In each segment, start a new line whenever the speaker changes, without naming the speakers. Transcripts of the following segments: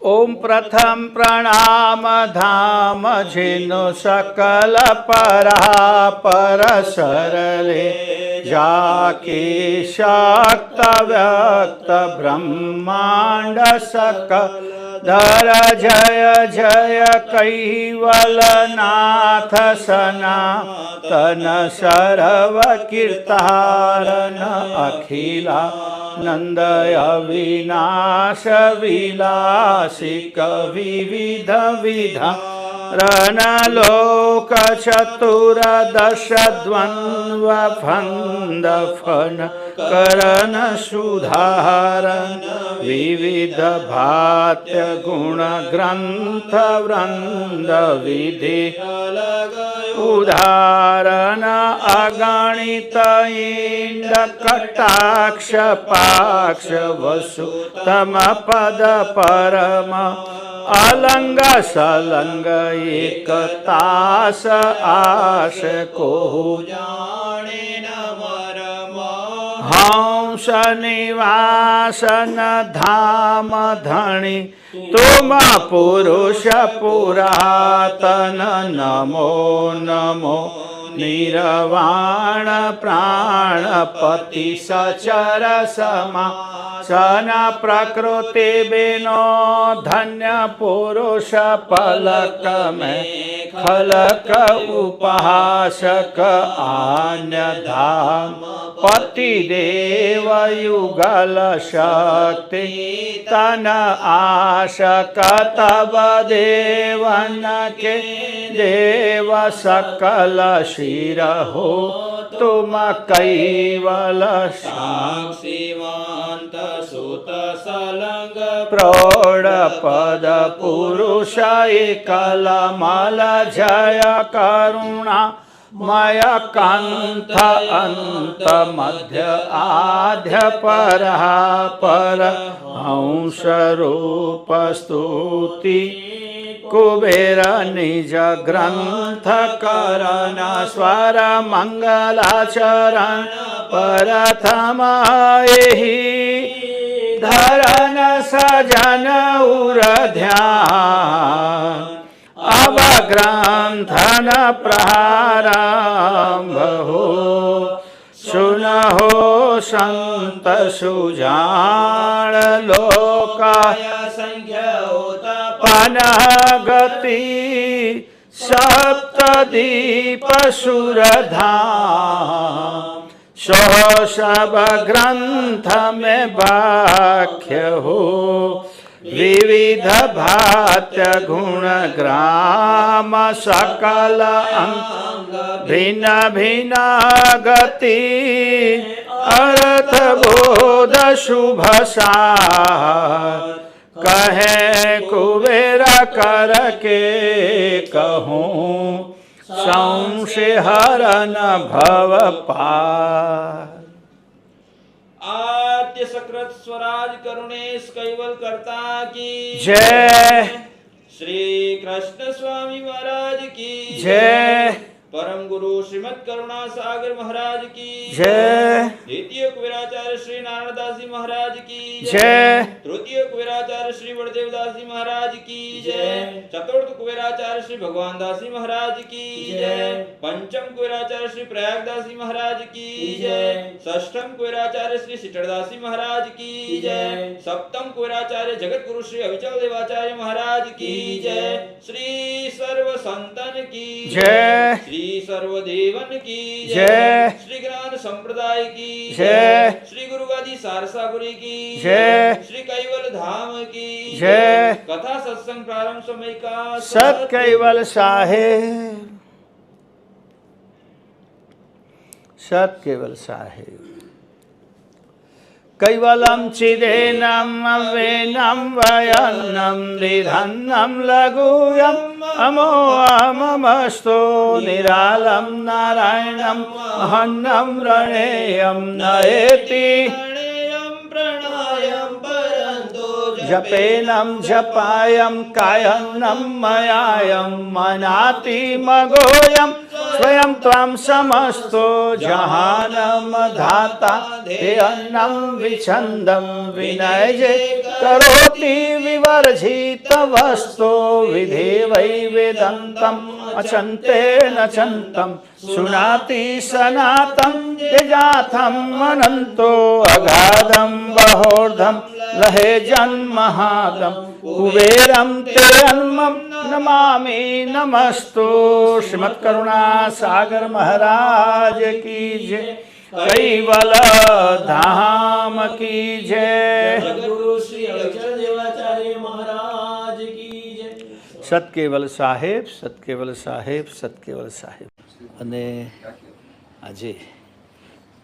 ઓમ પ્રથમ પ્રણામ ધામ જેનો સકલ પરાપર સરલે જાકે શક્ત વ્યક્ત બ્રહ્માંડ સકલ ધર धर जय जय कैवलनाथ सना तन शरव कीर्तान अखिला नन्दय विनाश विलासविधविधातुर्दशद्वन्द्व फन्दन વિધા રનલોક ચતુરદશ દ્વન્વ ફંદ ફન કરન સુધારન વિવિધ ભાત્ય ગુણ ગ્રંથ વૃંદ વિધિ ઉદાહરણ અગણિત ઇંડ કટાક્ષ પાક્ષ વસુ તમ પદ પરમ અલંગ હંસ નિવાસન ધામ ધણી. તુમ પુરુષ પુરાતન નમો નમો. નિર્વાણ પ્રાણપતિ સચર સમા સન પ્રકૃતિ બિનો ધન્ય પુરુષ પલક મે ખલક ઉપહાસક આન્ય ધામ પતિ દેવ યુગલ શક્તિ તન આશક તબ દેવન કે દેવ સકલ શિર હો તુમ કૈવલ
સાક્ષીવાંત સુત સલંગ
પ્રૌઢ પદ પુરુષ કલમલ જય કરુણા મય કંથ અંત મધ્ય આધ્ય પર પર હંસ રૂપ સ્તુતિ કુબેર નિજ ગ્રંથ કરણ સ્વર क्रान्थन प्रहाराम्भो सुनहो सन्त
सुजाणलोकाय
संज्ञोतपनः गति सप्तदीपसुरधा सो शब ग्रन्थ में वाख्य हो विविध भात्य गुण ग्राम सकल अंग भिन्न भिन्न गति अर्थ बोध शुभ सार कहे कुबेर कर के कहूँ संशय हरन भव पार
સત્ય સક્રત સ્વરાજ કરુણેશ કૈવલ કરતા કી
જય
શ્રી કૃષ્ણ સ્વામી મહારાજ કી
જય
परम गुरु श्रीमद करुणा सागर महाराज की।
जय।
द्वितीय कुबेराचार्य श्री नारायण दास जी महाराज की।
जय।
तृतीय कुबेराचार्य श्री बड़देव दास जी महाराज की। जय। चतुर्थ कुबेराचार्य श्री भगवान दास जी महाराज की। जय। पंचम कुबेराचार्य श्री प्रयाग दास जी महाराज की। जय। षष्ठम कुबेराचार्य श्री सिटरदास जी महाराज की। जय। सप्तम कुबेराचार्य जगत गुरु श्री अविचल देवाचार्य महाराज की। जय। श्री सर्व संतन की।
जय।
श्री सर्वदेवन की
जय।
श्री ज्ञान संप्रदाय की
जय।
श्री गुरु गादी सारसापुरी की
जय।
श्री कैवल धाम की
जय।
कथा सत्संग प्रारंभ समय का
सत कैवल साहेब सत केवल साहेब कैवलम चिदेनम वेनम वयन्नम निधन्नम लघुयम अमो अममस्तु निरालम नारायणम हन्नम रणेयम नयति जपेनं जपायं कायन्नं मयायं मनाति मगोऽयं
स्वयं त्वं समस्तो जहानम धाता हे अन्नं विछन्दं विनय जे करोति विवर्जित वस्तो विधे वै वेदन्तम् अचन्तेन चन्तं सुनाति सनातं यजाथम् अनन्तो अगाधं बहोर्धं लहे जन्महादं कुबेरं ते अन्मं नमामि नमस्तु श्रीमत्करुणा सागर महाराज की जय कैवल धाम की जय
જગદગુરુ શ્રી અક્ષર દેવાચાર્ય મહારાજ કી જય
સતકેવલ સાહેબ સતકેવલ સાહેબ સતકેવલ સાહેબ અને આજે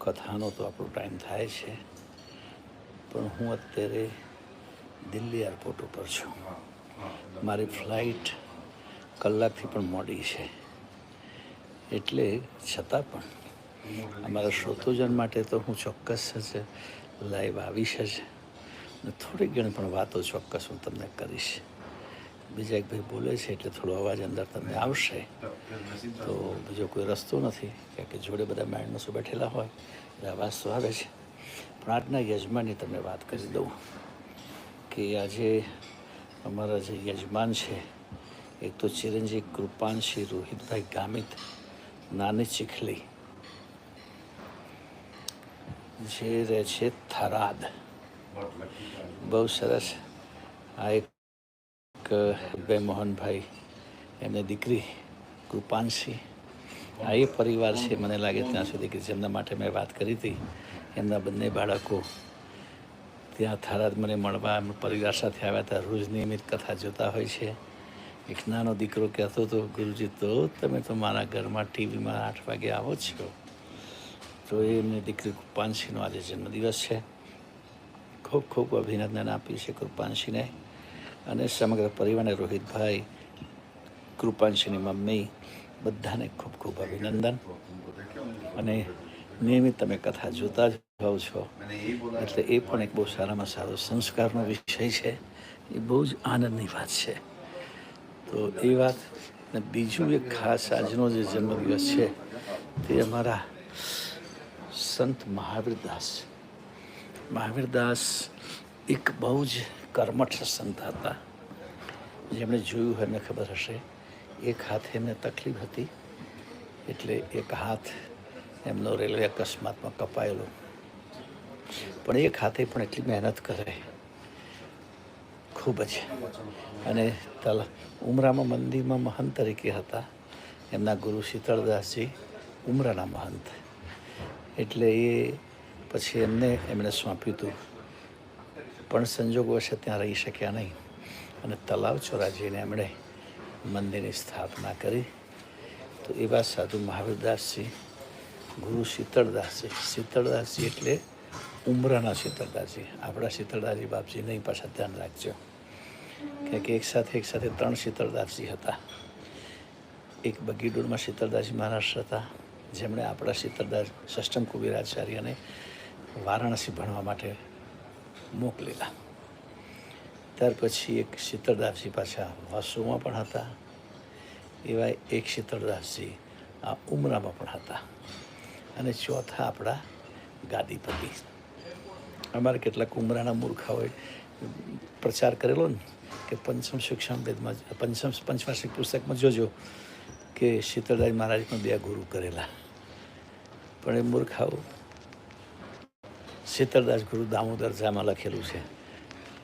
કથાનો તો આપણો ટાઈમ થાય છે પણ હું અત્યારે દિલ્હી એરપોર્ટ ઉપર છું. મારી ફ્લાઇટ કલાકથી પણ મોડી છે. એટલે છતાં પણ અમારા શ્રોતોજન માટે તો હું ચોક્કસ જ લાઈવ આવીશ જ. ને થોડી ઘણી પણ વાતો ચોક્કસ હું તમને કરીશ. બીજા એક ભાઈ બોલે છે એટલે થોડો અવાજ અંદર તમને આવશે. તો બીજો કોઈ રસ્તો નથી, કારણ કે જોડે બધા માણસો બેઠેલા હોય, એટલે અવાજ તો આવે છે પણ યજમાનની તમને વાત કરી દઉં કે આજે અમારા જે યજમાન છે, એક તો ચિરંજીવ કૃપાનસિંહ રોહિતભાઈ ગામિત નાની ચીખલી, જે રહે છે થરાદ. બહુ સરસ. આ એક બે મોહનભાઈ, એમની દીકરી કૃપાનસિંહ. આ એ પરિવાર છે, મને લાગે ત્યાં સુધી કે જેમના માટે મેં વાત કરી હતી. એમના બંને બાળકો ત્યાં થરાદ મને મળવા, એમના પરિવાર સાથે આવ્યા હતા. રોજ નિયમિત કથા જોતા હોય છે. એક નાનો દીકરો કહેતો હતો, ગુરુજી, તો તમે તો મારા ઘરમાં ટીવીમાં આઠ વાગે આવો છો. તો એ એમની દીકરી કૃપાનસિંહનો આજે જન્મદિવસ છે. ખૂબ ખૂબ અભિનંદન આપ્યું છે કૃપાનસિંહને અને સમગ્ર પરિવારને, રોહિતભાઈ, કૃપાનસિંહની મમ્મી, બધાને ખૂબ ખૂબ અભિનંદન. અને નિયમિત તમે કથા જોતા જ હોવ છો. એટલે એ પણ એક બહુ સારામાં સારો સંસ્કારનો વિષય છે. એ બહુ જ આનંદની વાત છે. તો એ વાત ને બીજું એક ખાસ આજનો જે જન્મદિવસ છે, તે અમારા સંત મહાવીરદાસ. મહાવીરદાસ એક બહુ જ કર્મઠ સંત હતા. જેમણે જોયું એમને ખબર હશે. એક હાથે એમને તકલીફ હતી. એટલે એક હાથ એમનો રેલવે અકસ્માતમાં કપાયેલો. પણ એ ખાતે પણ એટલી મહેનત કરે. ખૂબ જ. અને તલ ઉમરામાં મંદિરમાં મહંત તરીકે હતા. એમના ગુરુ શીતળદાસજી ઉમરાના મહંત. એટલે એ પછી એમને એમણે સોંપ્યું હતું. પણ સંજોગો વશે ત્યાં રહી શક્યા નહીં. અને તલાવ ચોરાજીને એમણે મંદિરની સ્થાપના કરી. તો એવા સાધુ મહાવીરદાસજી ગુરુ શીતળદાસજી. શીતળદાસજી એટલે ઉમરાના શીતળદાસજી. આપણા શીતળદાસજી બાપજી નહીં પાછા ધ્યાન રાખજો. કારણ કે એક સાથે એક સાથે ત્રણ શીતળદાસજી હતા. એક બગીડોળમાં શીતળદાસજી મહારાજ હતા. જેમણે આપણા શીતળદાસ સષ્ટમ કુબેરાચાર્યને વારાણસી ભણવા માટે મોકલેલા. ત્યાર પછી એક શીતળદાસજી પાછા વાસુમાં પણ હતા. એવા એક શીતળદાસજી આ ઉમરામાં પણ હતા. અને ચોથા આપણા ગાદીપતિ અમારે કેટલાક ઉમરાના મૂર્ખાઓએ પ્રચાર કરેલો ને કે પંચમ શિક્ષણ વેદમાં પંચમ પંચવાર્ષિક પુસ્તકમાં જોજો કે શીતળદાસ પણ બે ગુરુ કરેલા. પણ એ મૂર્ખાઓ શીતળદાસ ગુરુ દામોદર જામાં લખેલું છે.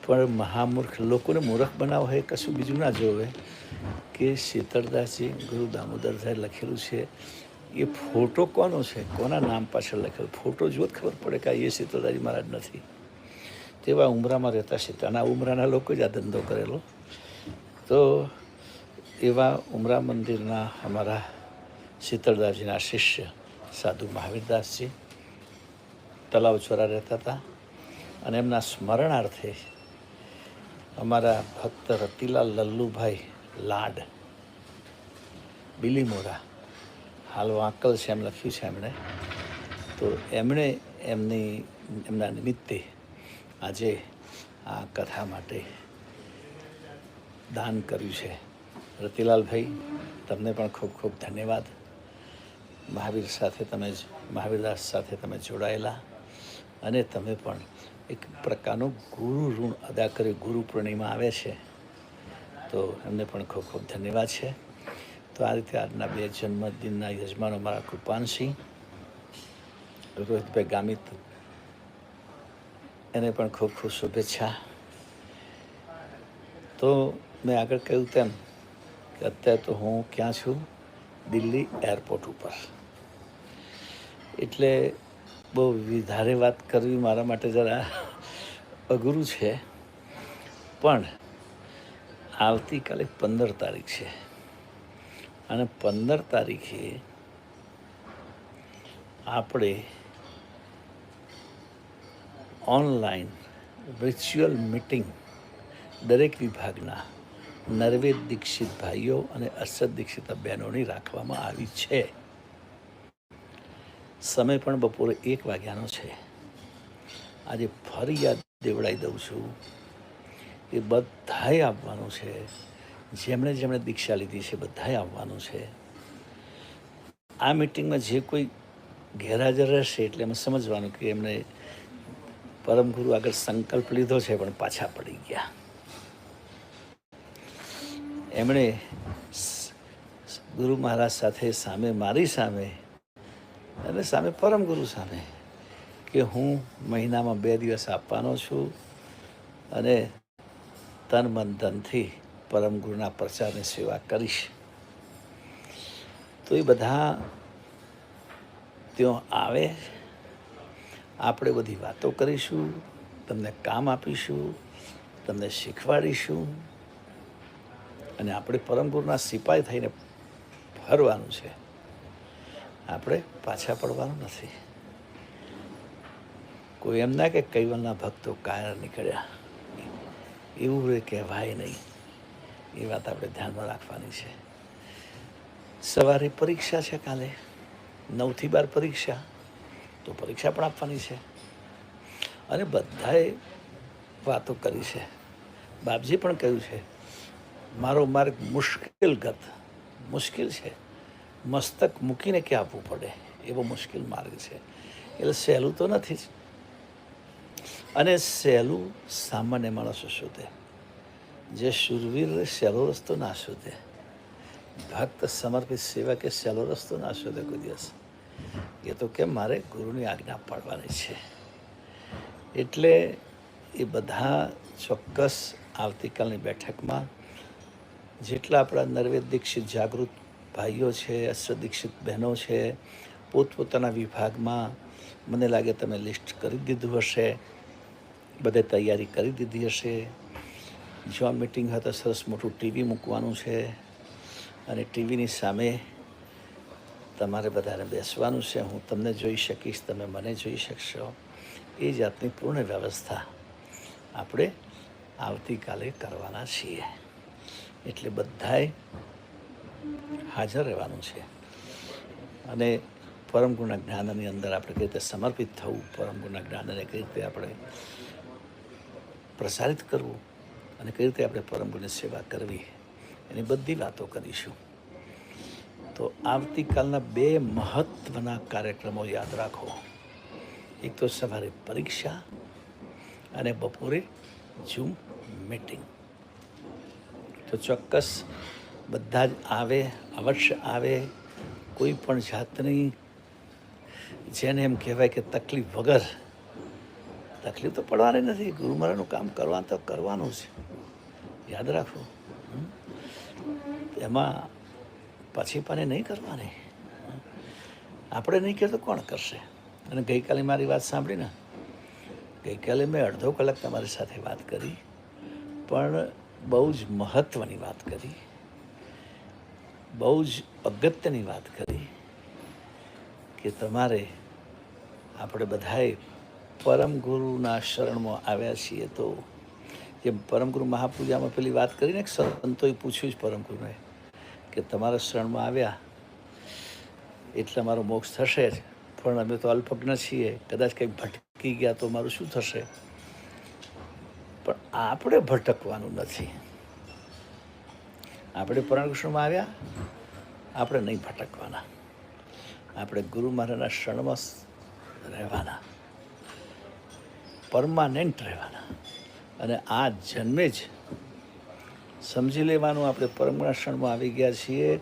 પણ મહામૂર્ખ લોકોને મૂર્ખ બનાવો એ કશું બીજું ના જોવે કે શીતળદાસજી ગુરુ દામોદર સાહેબ લખેલું છે એ ફોટો કોનો છે? કોના નામ પાછળ લખેલો? ફોટો જો ખબર પડે કે આ એ શીતળદાસજી મહારાજ નથી. તેવા ઉમરામાં રહેતા શીતળના ઉમરાના લોકો જ આ ધંધો કરેલો. તો એવા ઉમરા મંદિરના અમારા શીતળદાસજીના શિષ્ય સાધુ મહાવીરદાસજી તલાવ ચોરા રહેતા હતા. અને એમના સ્મરણાર્થે અમારા ભક્ત રતિલાલ લલ્લુભાઈ લાડ, બિલીમોરા હાલ વાંકલ છે એમ લખ્યું છે એમણે. તો એમણે એમની, એમના નિમિત્તે આજે આ કથા માટે દાન કર્યું છે. રતિલાલભાઈ, તમને પણ ખૂબ ખૂબ ધન્યવાદ. મહાવીર સાથે તમે જ, મહાવીરદાસ સાથે તમે જોડાયેલા અને તમે પણ એક પ્રકારનું ગુરુ ઋણ અદા કરી ગુરુ પૂર્ણિમા આવે છે. તો એમને પણ ખૂબ ખૂબ ધન્યવાદ છે. તો આ રીતે આજના બે જન્મદિનના યજમાનો મારા કૃપાનસિંહ રોહિતભાઈ ગામિત, એને પણ ખૂબ ખૂબ શુભેચ્છા. તો મેં આગળ કહ્યું તેમ કે અત્યારે તો હું ક્યાં છું? દિલ્હી એરપોર્ટ ઉપર. એટલે બહુ વધારે વાત કરવી મારા માટે જરા અઘરું છે. પણ આવતીકાલે પંદર તારીખ છે. અને પંદર તારીખે આપણે ઓનલાઈન વર્ચ્યુઅલ મિટિંગ દરેક વિભાગના નરવેદ દીક્ષિત ભાઈઓ અને અસદ દીક્ષિત બહેનોની રાખવામાં આવી છે. સમય પણ બપોરે એક વાગ્યાનો છે. આજે ફરી યાદ દેવડાવી દઉં છું. એ બધાએ આપવાનું છે. જેમણે જેમણે દીક્ષા લીધી છે, બધાએ આવવાનું છે. આ મિટિંગમાં જે કોઈ ગેરહાજર રહેશે એટલે એમાં સમજવાનું કે એમણે પરમ ગુરુ આગળ સંકલ્પ લીધો છે, પણ પાછા પડી ગયા. એમણે ગુરુ મહારાજ સાથે સામે, મારી સામે અને સામે પરમ ગુરુ સામે કે હું મહિનામાં બે દિવસ આપવાનો છું અને તન મન ધનથી પરમ ગુરુના પ્રચારની સેવા કરીશ. તો એ બધા ત્યાં આવે, આપણે બધી વાતો કરીશું, તમને કામ આપીશું, તમને શીખવાડીશું, અને આપણે પરમ ગુરુના સિપાઈ થઈને ફરવાનું છે. આપણે પાછા પડવાનું નથી. કોઈ એમ ના કે કૈવલના ભક્તો કાયર નીકળ્યા. એવું કહેવાય નહીં. એ વાત આપણે ધ્યાનમાં રાખવાની છે. સવારે પરીક્ષા છે કાલે. નવથી બાર પરીક્ષા. તો પરીક્ષા પણ આપવાની છે. અને બધાએ વાતો કરી છે. બાપજી પણ કહ્યું છે, મારો માર્ગ મુશ્કેલ ગત. મુશ્કેલ છે. મસ્તક મૂકીને કે આપવું પડે? એવો મુશ્કેલ માર્ગ છે. એટલે સહેલું તો નથી જ. અને સહેલું સામાન્ય માણસો શોધે જે શૂરવીર સહેલો રસ્તો ના શોધે ભક્ત સમર્પિત સેવા કે સહેલો રસ્તો ના શોધે કોઈ દિવસ એ તો કે મારે ગુરુની આજ્ઞા પાડવાની છે એટલે એ બધા ચોક્કસ આવતીકાલની બેઠકમાં જેટલા આપણા નરવેદ દીક્ષિત જાગૃત ભાઈઓ છે અશ્વ દીક્ષિત બહેનો છે પોતપોતાના વિભાગમાં મને લાગે તમે લિસ્ટ કરી દીધું હશે બધે તૈયારી કરી દીધી હશે જ્યાં મિટિંગ હોય તો સરસ મોટું ટીવી મૂકવાનું છે અને ટીવીની સામે તમારે બધાને બેસવાનું છે, હું તમને જોઈ શકીશ, તમે મને જોઈ શકશો. એ જાતની પૂર્ણ વ્યવસ્થા આપણે આવતીકાલે કરવાના છીએ. એટલે બધાએ હાજર રહેવાનું છે. અને પરમ ગુણના જ્ઞાનની અંદર આપણે કઈ રીતે સમર્પિત થવું, પરમ ગુણના જ્ઞાનને કઈ રીતે આપણે પ્રસારિત કરવું અને કઈ રીતે આપણે પરમ ગુરુની સેવા કરવી, એની બધી વાતો કરીશું. તો આવતીકાલના બે મહત્વના કાર્યક્રમો યાદ રાખો. એક તો સવારે પરીક્ષા અને બપોરે ઝૂમ મીટિંગ તો ચોક્કસ બધા જ આવે, અવશ્ય આવે, કોઈ પણ જાતની, જેને એમ કહેવાય કે તકલીફ વગર, તકલીફ તો પડવાની નથી ગુરુ મહારાજનું કામ કરવા તો કરવાનું છે યાદ રાખો? એમાં પછી પાને નહીં કરવાની. આપણે નહીં કહે તો કોણ કરશે? અને ગઈકાલે મારી વાત સાંભળીને ગઈકાલે મેં અડધો કલાક તમારી સાથે વાત કરી, પણ બહુ જ મહત્ત્વની વાત કરી. બહુ જ અગત્યની વાત કરી કે તમારે આપણે બધાએ પરમ ગુરુના શરણમાં આવ્યા છીએ તો જેમ પરમગુરુ મહાપૂજામાં પેલી વાત કરીને સંતોએ પૂછ્યું જ પરમ ગુરુને કે તમારા શરણમાં આવ્યા એટલે મારો મોક્ષ થશે જ. પણ અમે તો અલ્પજ્ઞ છીએ. કદાચ કંઈક ભટકી ગયા તો મારું શું થશે? પણ આપણે ભટકવાનું નથી. આપણે પરમકૃષ્ણમાં આવ્યા. આપણે નહીં ભટકવાના. આપણે ગુરુ મહારાજના શરણમાં રહેવાના. પરમાનન્ટ રહેવાના. અને આ જન્મે જ સમજી લેવાનું આપણે પરમના આવી ગયા છીએ.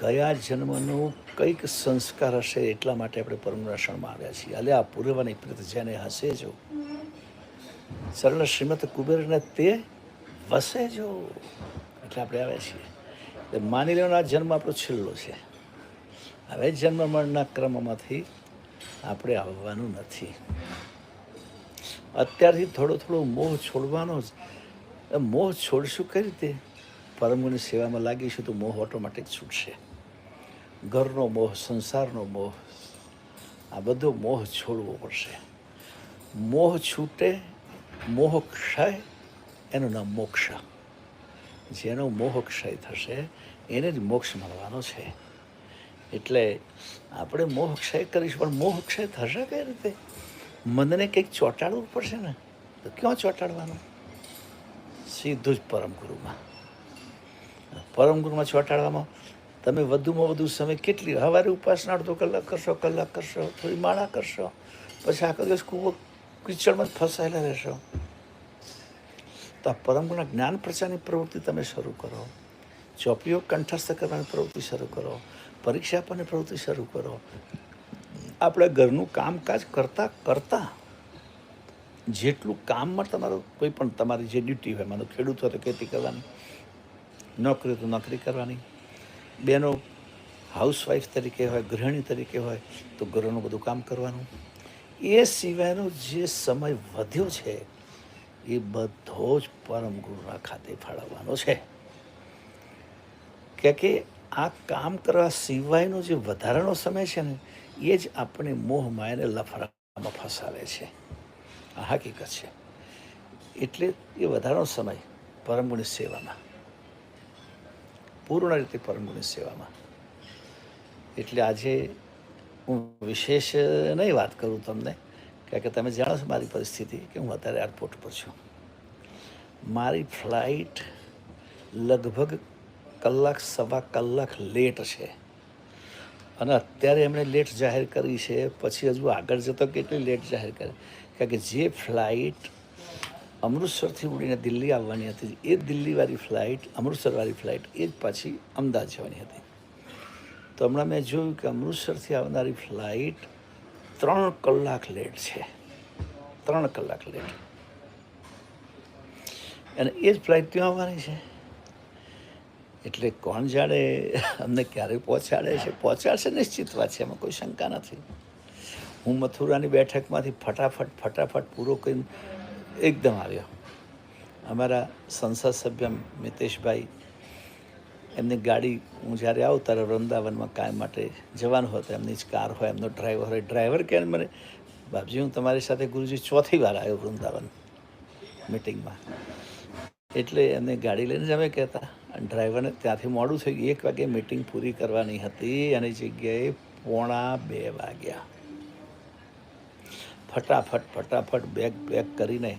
ગયા જન્મનું કંઈક સંસ્કાર હશે એટલા માટે આપણે પરમના આવ્યા છીએ. અલે આ પૂર્વની પ્રીત જેને હસે જો. સરળ શ્રીમદ કુબેરને તે વસે જો. એટલે આપણે આવ્યા છીએ. એટલે માની લેવાનો આ જન્મ આપણો છેલ્લો છે. હવે જન્મ મરણના ક્રમમાંથી આપણે આવવાનું નથી. અત્યારથી થોડો થોડો મોહ છોડવાનો જ. મોહ છોડશું કઈ રીતે? પરમગુની સેવામાં લાગીશું તો મોહ ઓટોમેટિક છૂટશે. ઘરનો મોહ, સંસારનો મોહ, આ બધો મોહ છોડવો પડશે. મોહ છૂટે, મોહ ક્ષય, એનું નામ મોક્ષ. જેનો મોહ ક્ષય થશે, એને જ મોક્ષ મળવાનો છે. એટલે આપણે મોહ ક્ષય કરીશું, પણ મોહ ક્ષય થશે કઈ રીતે? મનને કંઈક ચોંટાડવું પડશે ને, તો ક્યાં ચોંટાડવાનું? સીધું જ પરમ ગુરુમાં પરમ ગુરુમાં ચોંટાડવામાં તમે વધુમાં વધુ સમય કેટલી સવારે ઉપાસના અડધો કલાક કરશો કલાક કરશો, થોડી માળા કરશો, પછી આખો દિવસ કૂવો કિચડમાં જ ફસાયેલા રહેશો. તો આ પરમ ગુરુના જ્ઞાન પ્રચારની પ્રવૃત્તિ તમે શરૂ કરો. ચોપડીઓ કંઠસ્થ કરવાની પ્રવૃત્તિ શરૂ કરો. પરીક્ષા આપવાની પ્રવૃત્તિ શરૂ કરો. આપણે ઘરનું કામકાજ કરતાં કરતાં જેટલું કામમાં તમારું કોઈ પણ તમારી જે ડ્યુટી હોય, માનો ખેડૂત હોય તો ખેતી કરવાની, નોકરી તો નોકરી કરવાની. બેનો હાઉસવાઈફ તરીકે હોય, ગૃહિણી તરીકે હોય, તો ઘરનું બધું કામ કરવાનું. એ સિવાયનો જે સમય વધ્યો છે, એ બધો જ પરમ ગુરુના ખાતે ફાળવવાનો છે. કે કે આ કામ કરવા સિવાયનો જે વધારાનો સમય છે ને, એ જ આપણે મોહ માયાને લફરામાં ફસાવે છે. આ હકીકત છે. એટલે એ વધારાનો સમય પરમગુણી સેવામાં. પૂર્ણ રીતે પરમગુણી સેવામાં. એટલે આજે હું વિશેષ નહીં વાત કરું તમને, કારણ કે તમે જાણો છો મારી પરિસ્થિતિ કે હું અત્યારે એરપોર્ટ પર છું. મારી ફ્લાઇટ લગભગ કલાક, સવા કલાક લેટ છે. અને અત્યારે એમણે લેટ જાહેર કરી છે. પછી હજુ આગળ જતો કેટલી લેટ જાહેર કરી. કારણ કે જે ફ્લાઇટ અમૃતસરથી ઉડીને દિલ્હી આવવાની હતી, એ દિલ્હીવાળી ફ્લાઇટ અમૃતસરવાળી ફ્લાઇટ એ જ પાછી અમદાવાદ જવાની હતી. તો હમણાં મેં જોયું કે અમૃતસરથી આવનારી ફ્લાઇટ ત્રણ કલાક લેટ છે. ત્રણ કલાક લેટ અને એ જ ફ્લાઇટ ત્યાં આવવાની છે. એટલે કોણ જાણે અમને ક્યારે પહોંચાડે છે? પહોંચાડશે નિશ્ચિત વાત છે, એમાં કોઈ શંકા નથી. હું મથુરાની બેઠકમાંથી ફટાફટ ફટાફટ પૂરો કરીને એકદમ આવ્યો. અમારા સંસદ સભ્ય મિતેશભાઈ, એમની ગાડી હું જ્યારે આવું ત્યારે વૃંદાવનમાં કાયમ માટે જવાનું હતું એમની જ કાર હોય, એમનો ડ્રાઈવર હોય. ડ્રાઈવર કે મને, બાપજી, હું તમારી સાથે ગુરુજી ચોથી વાર આવ્યો વૃંદાવન મિટિંગમાં. એટલે એમને ગાડી લઈને જ અમે કહેતા. ડ્રાઈવરને ત્યાંથી મોડું થઈ ગયું એક વાગે મિટિંગ પૂરી કરવાની હતી એની જગ્યાએ પોણા બે વાગ્યા. ફટાફટ ફટાફટ બેગ પેક કરીને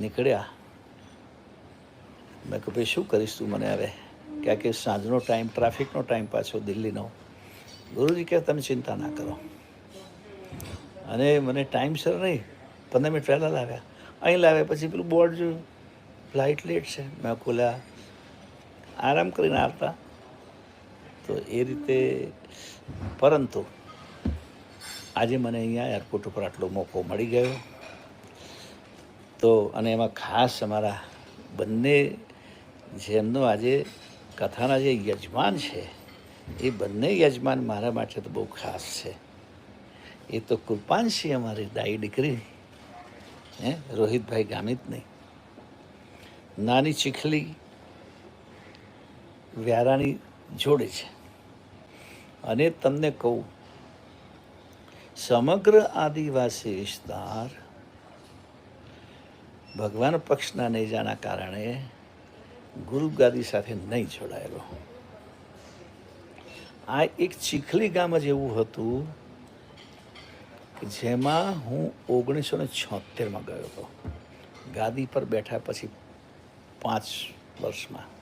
નીકળ્યા. મેં કહ્યું ભાઈ, શું કરીશ તું મને હવે? ક્યાં કે, સાંજનો ટાઈમ ટ્રાફિકનો ટાઈમ પાછો દિલ્હીનો. ગુરુજી કહે, તમે ચિંતા ના કરો. અને મને ટાઈમસર નહીં, પંદર મિનિટ પહેલાં લાવ્યા. અહીં લાવ્યા, પછી પેલું બોર્ડ જોયું. ફ્લાઇટ લેટ છે. મેં ખોલ્યા. આરામ કરીને આવતા. તો એ રીતે, પરંતુ આજે મને અહીંયા એરપોર્ટ ઉપર આટલો મોકો મળી ગયો. તો, અને એમાં ખાસ અમારા બંને જેમનો આજે કથાના જે યજમાન છે, એ બંને યજમાન મારા માટે તો બહુ ખાસ છે. એ તો કૃપાંશી અમારી દાઈ દીકરી, હે, રોહિતભાઈ ગામિતની. નાની ચીખલી વ્યારાની જોડે છે. અને તમને કહું, સમગ્ર આદિવાસી વિસ્તાર ભગવાન પક્ષના નેજાના કારણે ગુરુગાદી સાથે નહીં જોડાયેલો. આ એક ચીખલી ગામ જ એવું હતું જેમાં હું ઓગણીસો ને છોતેરમાં ગયો હતો. ગાદી પર બેઠા પછી પાંચ વર્ષમાં.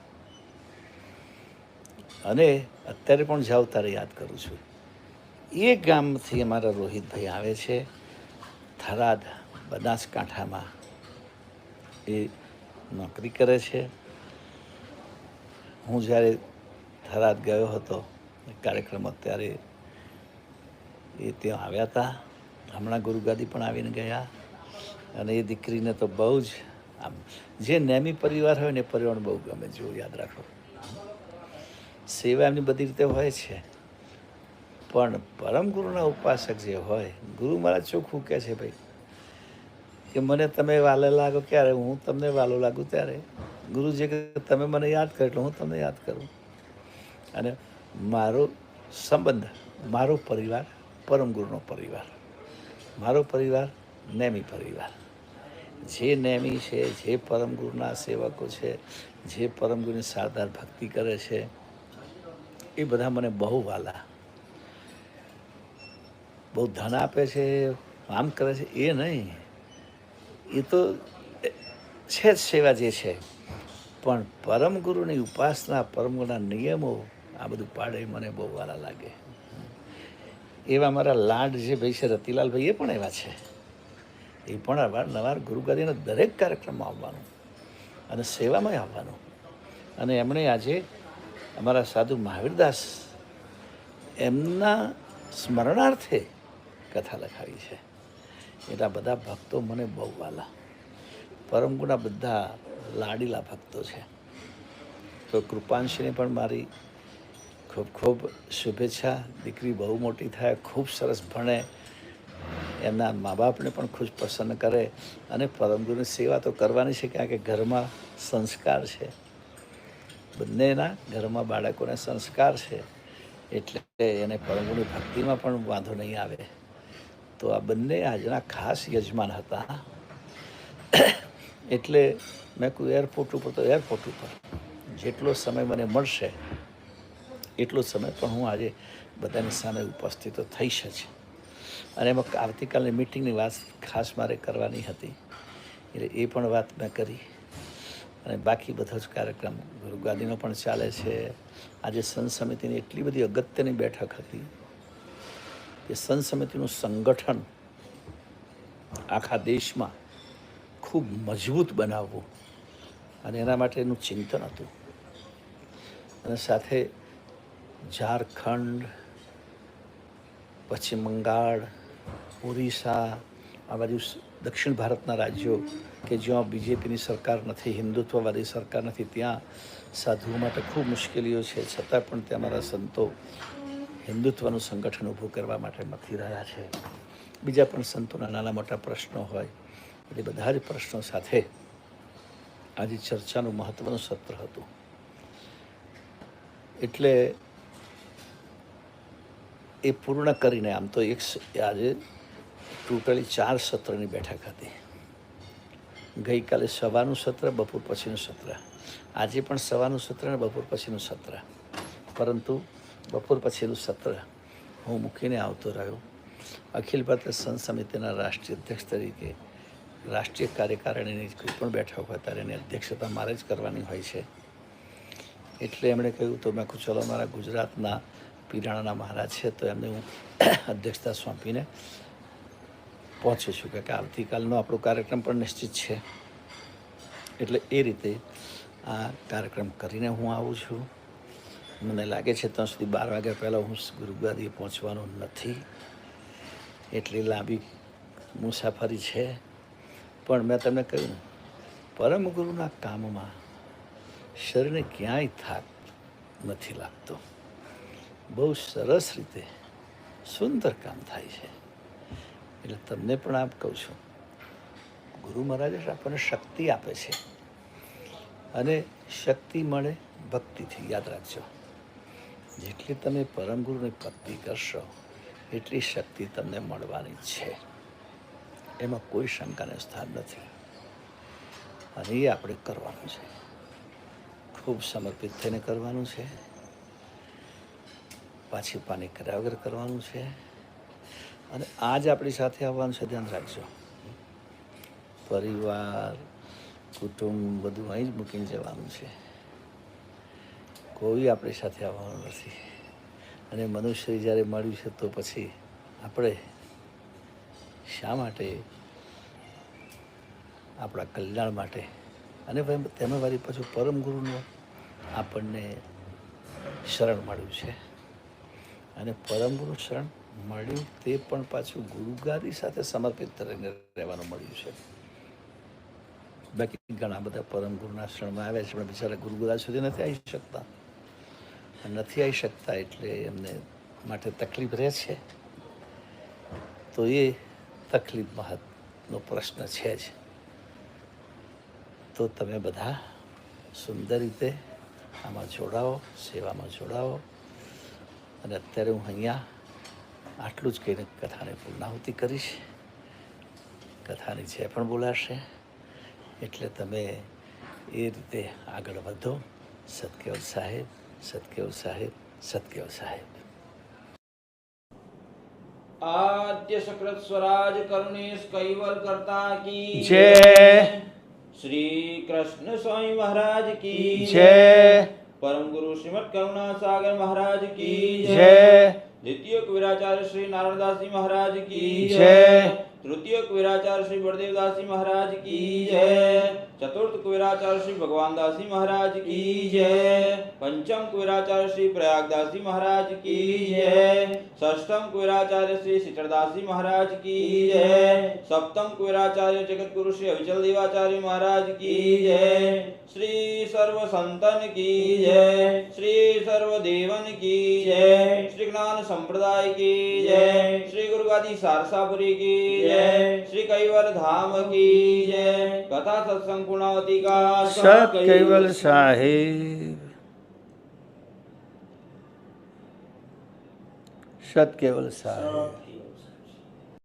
અને અત્યારે પણ જાઉં ત્યારે યાદ કરું છું. એ ગામથી અમારા રોહિતભાઈ આવે છે, થરાદ બનાસકાંઠામાં. એ નોકરી કરે છે. હું જ્યારે થરાદ ગયો હતો કાર્યક્રમ અત્યારે એ ત્યાં આવ્યા હતા. હમણાં ગુરુગાદી પણ આવીને ગયા. અને એ દીકરીને તો બહુ જ આમ, જે નેમી પરિવાર હોય ને પરિવાર બહુ ગમે જો યાદ રાખો. સેવા એમની બધી રીતે હોય છે. પણ પરમ ગુરુના ઉપાસક જે હોય, ગુરુ મારા ચોખ્ખું કહે છે ભાઈ, કે મને તમે વાલે લાગો ક્યારે? હું તમને વાલો લાગુ ત્યારે. ગુરુ જે કે તમે મને યાદ કરો એટલે હું તમને યાદ કરું. અને મારો સંબંધ, મારો પરિવાર પરમ ગુરુનો પરિવાર, મારો પરિવાર નેમી પરિવાર. જે નેમી છે, જે પરમ ગુરુના સેવકો છે, જે પરમ ગુરુની સારદાર ભક્તિ કરે છે એ બધા મને બહુ વાલા. બહુ ધન આપે છે, આમ કરે છે, એ નહીં. એ તો છે જ સેવા જે છે. પણ પરમ ગુરુની ઉપાસના, પરમ ગુરુના નિયમો આ બધું પાડે મને બહુ વાલા લાગે. એવા મારા લાડ જે ભાઈ છે, રતિલાલભાઈ, એ પણ એવા છે. એ પણ અવારનવાર ગુરુગાદીના દરેક કાર્યક્રમમાં આવવાનું અને સેવામાં આવવાનું. અને એમણે આજે અમારા સાધુ મહાવીરદાસ એમના સ્મરણાર્થે કથા લખાવી છે. એટલા બધા ભક્તો મને બહુ વાલા. પરમગુના બધા લાડીલા ભક્તો છે. તો કૃપાંશીને પણ મારી ખૂબ ખૂબ શુભેચ્છા. દીકરી બહુ મોટી થાય, ખૂબ સરસ ભણે. એમના મા બાપને પણ ખુશ પ્રસન્ન કરે. અને પરમગુરુની સેવા તો કરવાની છે, કારણ કે ઘરમાં સંસ્કાર છે. બંનેના ઘરમાં બાળકોને સંસ્કાર છે, એટલે એને પરમગુરુની ભક્તિમાં પણ વાંધો નહીં આવે. તો આ બંને આજના ખાસ યજમાન હતા. એટલે મેં કહ્યું એરપોર્ટ ઉપર તો એરપોર્ટ ઉપર. જેટલો સમય મને મળશે, એટલો સમય પણ હું આજે બધાની સામે ઉપસ્થિત તો શકે અને એમાં આવતીકાલની મિટિંગની વાત ખાસ મારે કરવાની હતી. એટલે એ પણ વાત મેં કરી. અને બાકી બધો જ કાર્યક્રમ ગુરુગાદીનો પણ ચાલે છે. આજે સંત સમિતિની એટલી બધી અગત્યની બેઠક હતી કે સંત સમિતિનું સંગઠન આખા દેશમાં ખૂબ મજબૂત બનાવવું અને એના માટેનું ચિંતન હતું. અને સાથે ઝારખંડ, પશ્ચિમ બંગાળ, ઓરિસ્સા, આ બાજુ દક્ષિણ ભારતના રાજ્યો કે જ્યાં બીજેપીની સરકાર નથી, હિન્દુત્વવાદી સરકાર નથી, ત્યાં સાધુઓ માટે ખૂબ મુશ્કેલીઓ છે. છતાં પણ ત્યાં અમારા સંતો હિન્દુત્વનું સંગઠન ઊભું કરવા માટે મથી રહ્યા છે. બીજા પણ સંતોના નાના મોટા પ્રશ્નો હોય, એટલે બધા જ પ્રશ્નો સાથે આજે ચર્ચાનું મહત્ત્વનું સત્ર હતું. એટલે એ પૂર્ણ કરીને આમ તો એક આજે ટોટલી ચાર સત્રની બેઠક હતી. ગઈકાલે સવારનું સત્ર, બપોર પછીનું સત્ર. આજે પણ સવારનું સત્ર અને બપોર પછીનું સત્ર. પરંતુ બપોર પછીનું સત્ર હું મૂકીને આવતો રહ્યો. અખિલ ભારતીય સંત સમિતિના રાષ્ટ્રીય અધ્યક્ષ તરીકે રાષ્ટ્રીય કાર્યકારિણીની કોઈ પણ બેઠક હોય ત્યારે એની અધ્યક્ષતા મારે જ કરવાની હોય છે. એટલે એમણે કહ્યું, તો મેં કહું ચલો, મારા ગુજરાતના પીરાણાના મહારાજ છે. તો એમને હું અધ્યક્ષતા સોંપીને પહોંચું છું કે આવતીકાલનો આપણો કાર્યક્રમ પણ નિશ્ચિત છે. એટલે એ રીતે આ કાર્યક્રમ કરીને હું આવું છું. મને લાગે છે ત્યાં સુધી બાર વાગ્યા પહેલાં હું ગુરુદ્વારીએ પહોંચવાનો નથી. એટલી લાંબી મુસાફરી છે. પણ મેં તમને કહ્યું, પરમ ગુરુના કામમાં શરીરને ક્યાંય થાક નથી લાગતો. બહુ સરસ રીતે સુંદર કામ થાય છે. એટલે તમને પણ આપ કહું છું, ગુરુ મહારાજ આપણને શક્તિ આપે છે. અને શક્તિ મળે ભક્તિથી, યાદ રાખજો. જેટલી તમે પરમ ગુરુની ભક્તિ કરશો, એટલી શક્તિ તમને મળવાની છે. એમાં કોઈ શંકાને સ્થાન નથી. અને એ આપણે કરવાનું છે. ખૂબ સમર્પિત થઈને કરવાનું છે. પાછી પાની કર્યા વગર કરવાનું છે. અને આજ આપણી સાથે આવવાનું છે, ધ્યાન રાખજો. પરિવાર, કુટુંબ, બધું અહીં જ મૂકીને જવાનું છે. કોઈ આપણી સાથે આવવાનું નથી. અને મનુષ્ય જ્યારે મળ્યું છે, તો પછી આપણે શા માટે? આપણા કલ્યાણ માટે. અને તેમાં વળી પાછું પરમ ગુરુનું આપણને શરણ મળ્યું છે. અને પરમ ગુરુ શરણ મળ્યું તે પણ પાછું ગુરુગારી સાથે સમર્પિત રહીને રહેવાનું મળ્યું છે. બાકી ઘણા બધા પરમ ગુરુના શરણમાં આવ્યા છે, પણ બિચારા ગુરુગુરા સુધી નથી આવી શકતા. નથી આવી શકતા એટલે એમને માટે તકલીફ રહે છે. તો એ તકલીફ મહત્વનો પ્રશ્ન છે જ. તો તમે બધા સુંદર રીતે આમાં જોડાઓ, સેવામાં જોડાઓ. અને અત્યારે હું અહીંયા આટલું જ કહીને કથાને પૂર્ણાહુતિ કરીશ કથાની જે પણ બોલાશે એટલે તમે એ રીતે આગળ વધો સતકેવલ સાહેબ સતકેવલ સાહેબ સતકેવલ સાહેબ
આદ્ય સકૃત સ્વરાજ કરુણેશ કૈવલ કરતા કી
જય.
શ્રી કૃષ્ણ સ્વામી મહારાજ કી
જય.
પરમ ગુરુ શ્રીમદ કરુણા સાગર મહારાજ કી
જય.
દ્વિતીય કવિરાચાર્ય શ્રી નારાયણદાસજી મહારાજ કી
જય.
તૃતીય કવિરાચાર્ય શ્રી બળદેવદાસજી મહારાજ કી જય ચતુર્થ કવિરાચાર્ય શ્રી ભગવાનદાસજી મહારાજ કી જય પંચમ કવિરાચાર્ય શ્રી પ્રયાગદાસજી મહારાજ કી જય ષષ્ઠમ કવિરાચાર્ય શ્રી શીતળદાસજી મહારાજ કી જય સપ્તમ કવિરાચાર્ય જગતગુરુ શ્રી અવિચલ દેવાચાર્ય મહારાજ કી જય શ્રી સર્વ સંતન કી જય શ્રી સર્વ દેવન કી જય શ્રી જ્ઞાન સંપ્રદાય કી જય શ્રી ગુરુગાદી સારસાપુરી કી જય શ્રી કૈવલ ધામ કી જય કથા સત્સંગ પૂર્ણાવતી કા
સત કૈવલ સાહેબ સત કેવલ સાહેબ